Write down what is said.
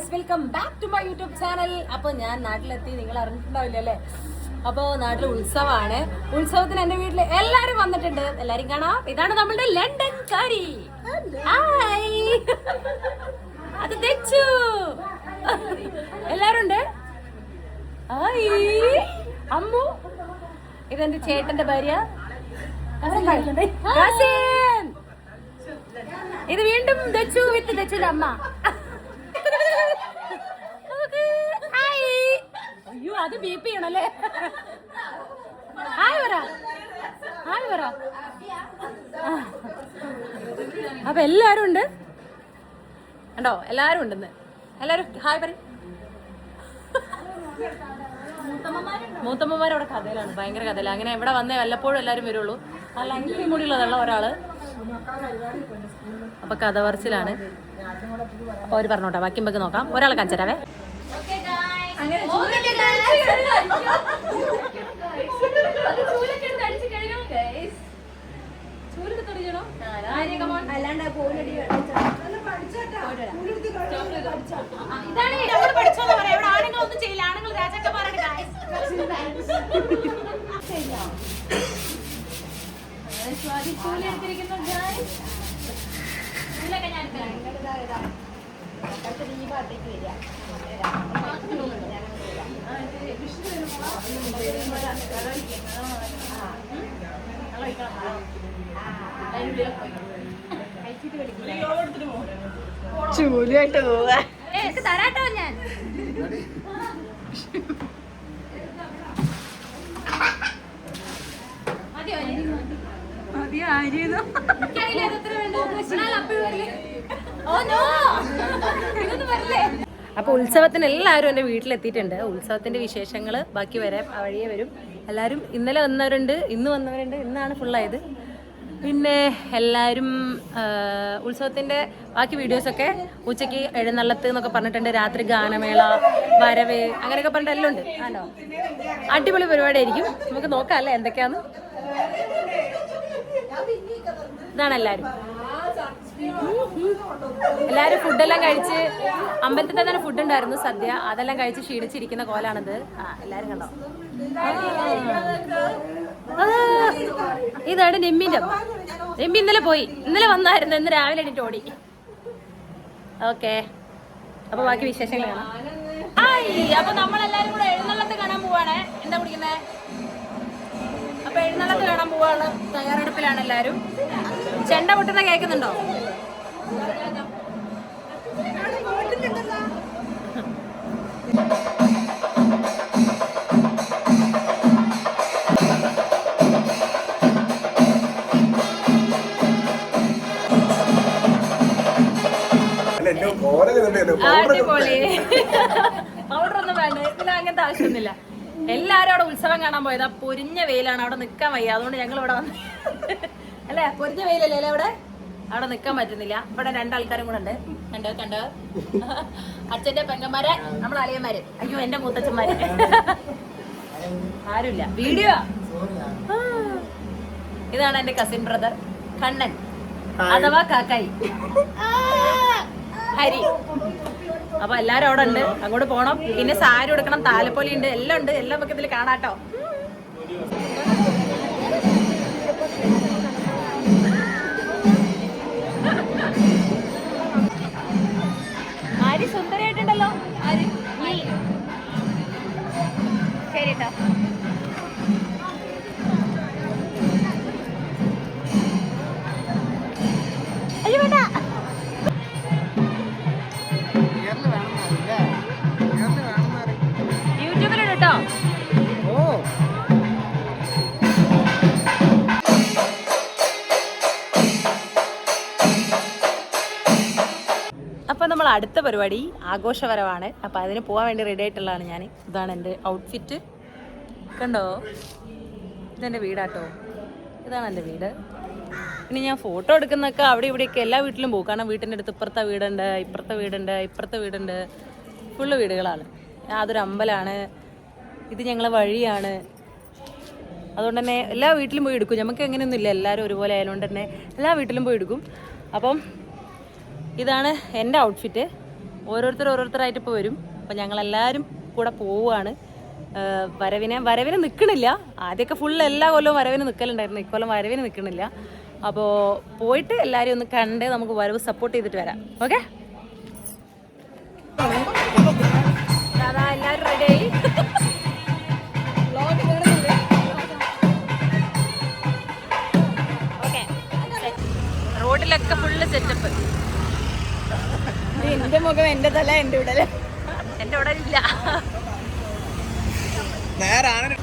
Guys welcome back to my YouTube channel അപ്പൊ ഞാൻ നാട്ടിലെത്തി. നിങ്ങൾ അറിഞ്ഞിട്ടുണ്ടാവില്ല അല്ലേ അപ്പോ നാട്ടിൽ ഉത്സവമാണ് ഉത്സവത്തിന് എന്റെ വീട്ടിൽ എല്ലാരും വന്നിട്ടുണ്ട്. എല്ലാരും കാണാം. ഇതാണ് നമ്മളുടെ ലണ്ടൻ കാരി. ഹായ് അത് തെച്ചു. എല്ലാരും ഉണ്ട് ഹായ് അമ്മു. ഇതെന്റെ ചേട്ടന്റെ ഭാര്യ. ഇത് വീണ്ടും ദച്ചു വിത്ത് ദച്ചുന്റെ അമ്മ. അയ്യോ പി ആണല്ലേ? ഹായ് പറ ഹായ് പറ അപ്പൊ എല്ലാരും ഉണ്ട്? കണ്ടോ എല്ലാരും ഉണ്ടെന്ന്. എല്ലാരും ഹായ് പറ മൂത്തമ്മമാരവിടെ കഥയിലാണ് ഭയങ്കര കഥയിലാണ് അങ്ങനെ ഇവിടെ വന്നേ വല്ലപ്പോഴും എല്ലാരും വരുള്ളൂ. ആ ലങ്കി മുടിയുള്ളതുള്ള ഒരാൾ. അപ്പൊ കഥ പറച്ചിലാണ്. അപ്പൊ അവർ പറഞ്ഞോട്ടെ ബാക്കി നോക്കാം. ഒരാളെ കാണിച്ചരാവേ ഇതാണ് നമ്മൾ പഠിച്ചോന്ന് പറയാം. ഇവിടെ ആണുങ്ങളൊന്നും ചെയ്യില്ല. ആണുങ്ങൾ രാജാക്കന്മാരാണ്. അങ്ങനെ സ്വാതി ചൂൽ എടുത്തിരിക്കുന്നു guys. ചൂലൊക്കെ ഞാൻ എടുക്കാം. ചൂലുമായിട്ട് പോവാ തരാട്ടോ ഞാൻ മതിയോ ഇനി? മതി ആയിരുന്നു എനിക്കറിയില്ല ഇത് എത്ര വേണ്ടത്. എന്നാൽ അപ്പി വരില്ലേ? ഓ, no. ഇതൊന്നും അപ്പൊ ഉത്സവത്തിന് എല്ലാവരും എന്റെ വീട്ടിലെത്തിയിട്ടുണ്ട് ഉത്സവത്തിന്റെ വിശേഷങ്ങൾ ബാക്കി വരെ വഴിയെ വരും എല്ലാവരും ഇന്നലെ വന്നവരുണ്ട് ഇന്ന് വന്നവരുണ്ട് ഇന്നാണ് ഫുള്ളായത് പിന്നെ എല്ലാവരും ഉത്സവത്തിന്റെ ബാക്കി വീഡിയോസൊക്കെ ഉച്ചയ്ക്ക് എഴുന്നള്ളത്ത് എന്നൊക്കെ പറഞ്ഞിട്ടുണ്ട് രാത്രി ഗാനമേള വരവ് അങ്ങനെയൊക്കെ പറഞ്ഞിട്ട് എല്ലാം ഉണ്ട് ആണോ അടിപൊളി പരിപാടിയായിരിക്കും നമുക്ക് നോക്കാം അല്ലേ എന്തൊക്കെയാന്ന് ഇതാണ് എല്ലാവരും എല്ലാരും ഫുഡെല്ലാം കഴിച്ച് അമ്പലത്തിൽ തന്നെ ഫുഡ് ഉണ്ടായിരുന്നു സദ്യ. അതെല്ലാം കഴിച്ച് ക്ഷീണിച്ചിരിക്കുന്ന കോലാണിത്. എല്ലാരും കണ്ടോ? ഇതാണ് നെമ്മിന്റെ നെമ്മി ഇന്നലെ പോയി. ഇന്നലെ വന്നായിരുന്നു. ഇന്ന് രാവിലെ എണീറ്റ് ഓടി. ഓക്കെ. അപ്പൊ ബാക്കി വിശേഷങ്ങൾ കാണാം. അപ്പൊ നമ്മളെല്ലാരും കൂടെ എഴുന്നള്ളത്ത് കാണാൻ പോവാണ്. എന്താ കുടിക്കുന്നേ? അപ്പൊ എഴുന്നള്ളത്ത് കാണാൻ പോവാണ് തയ്യാറെടുപ്പിലാണ് എല്ലാരും. ചെണ്ട പൊട്ടുന്ന കേൾക്കുന്നുണ്ടോ? വേണ്ട ഇതിൽ അങ്ങനത്തെ ആവശ്യമൊന്നുമില്ല. എല്ലാരും അവിടെ ഉത്സവം കാണാൻ പോയത് ആ പൊരിഞ്ഞ വെയിലാണ് അവിടെ നിക്കാൻ വയ്യ. അതുകൊണ്ട് ഞങ്ങൾ ഇവിടെ വന്നു അല്ലേ പൊരിഞ്ഞ വെയിലല്ലേ അല്ലേ അവിടെ? അവിടെ നിക്കാൻ പറ്റുന്നില്ല. ഇവിടെ രണ്ടാൾക്കാരും കൂടെ ഉണ്ട്. കണ്ടോ കണ്ടോ? അച്ഛന്റെ പെങ്ങന്മാരെ നമ്മൾ അളിയന്മാര്. അയ്യോ എന്റെ മൂത്തച്ഛന്മാര്. ആരുമില്ല. വീഡിയോ. ഇതാണ് എന്റെ കസിൻ ബ്രദർ കണ്ണൻ. അഥവാ കാക്കായി. ഹരി. അപ്പൊ എല്ലാരും അവിടെ ഉണ്ട്. അങ്ങോട്ട് പോണം. പിന്നെ സാരി എടുക്കണം താലപ്പൊലി ഉണ്ട് എല്ലാം ഉണ്ട്. എല്ലാം നമുക്ക് ഇതിൽ കാണാട്ടോ. ஆறு சரி டா അപ്പൊ നമ്മൾ അടുത്ത പരിപാടി ആഘോഷപരമാണ് അപ്പോൾ അതിന് പോകാൻ വേണ്ടി റെഡി ആയിട്ടുള്ളതാണ് ഞാൻ ഇതാണ് എന്റെ ഔട്ട്ഫിറ്റ് കണ്ടോ? ഇതെന്റെ വീടാട്ടോ. ഇതാണ് എന്റെ വീട്. ഇനി ഞാൻ ഫോട്ടോ എടുക്കുന്നൊക്കെ അവിടെ ഇവിടെയൊക്കെ എല്ലാ വീട്ടിലും പോകും. കാരണം വീട്ടിന്റെ അടുത്ത് ഇപ്പുറത്തെ വീടുണ്ട് ഇപ്പുറത്തെ വീടുണ്ട് ഇപ്പുറത്തെ വീടുണ്ട്. ഫുള്ള് വീടുകളാണ്. അതൊരു അമ്പലമാണ് ഇത് ഞങ്ങളെ വഴിയാണ്. അതുകൊണ്ട് തന്നെ എല്ലാ വീട്ടിലും പോയി എടുക്കും. നമുക്ക് എങ്ങനെയൊന്നുമില്ല. എല്ലാവരും ഒരുപോലെ ആയതുകൊണ്ട് തന്നെ എല്ലാ വീട്ടിലും പോയി എടുക്കും. അപ്പം ഇതാണ് എന്റെ ഔട്ട്ഫിറ്റ് ഓരോരുത്തർ ഓരോരുത്തരായിട്ട് ഇപ്പോൾ വരും. അപ്പോൾ ഞങ്ങളെല്ലാവരും കൂടെ പോവുകയാണ്. വരവിനെ വരവിനെ നിൽക്കണില്ല ആദ്യമൊക്കെ ഫുൾ എല്ലാ കൊല്ലവും വരവിന് നിൽക്കലുണ്ടായിരുന്നു ഇക്കൊല്ലം വരവിന് നിൽക്കണില്ല അപ്പോൾ പോയിട്ട് എല്ലാവരും ഒന്ന് കണ്ട് നമുക്ക് വരവ് സപ്പോർട്ട് ചെയ്തിട്ട് വരാം. ഓക്കെ? എല്ലാവരും റെഡിയായി മുഖം എന്റെ തല എന്റെ ഉടല. എന്റെ ഉടലില്ല. ഇല്ല നേരാണ്